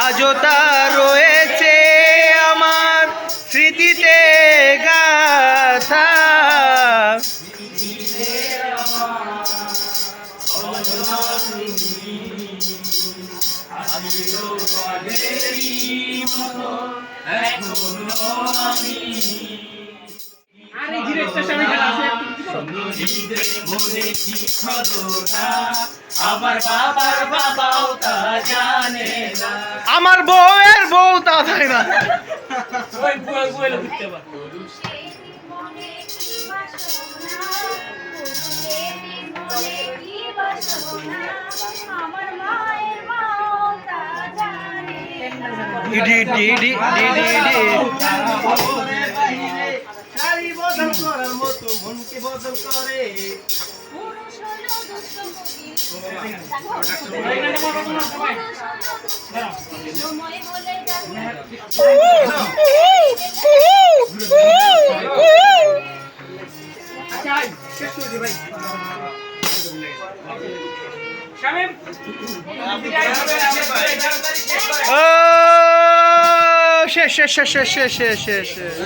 আজও তা রয়েছে আমার স্মৃতিতে গাথা। আবার বাবার বাবাও তা জানে না। আমার বউয়ের বউ তা থাকে না। ED ED ED ED Shamim শেষ শেষ শেষ শেষ শেষ শেষ শেষ শেষ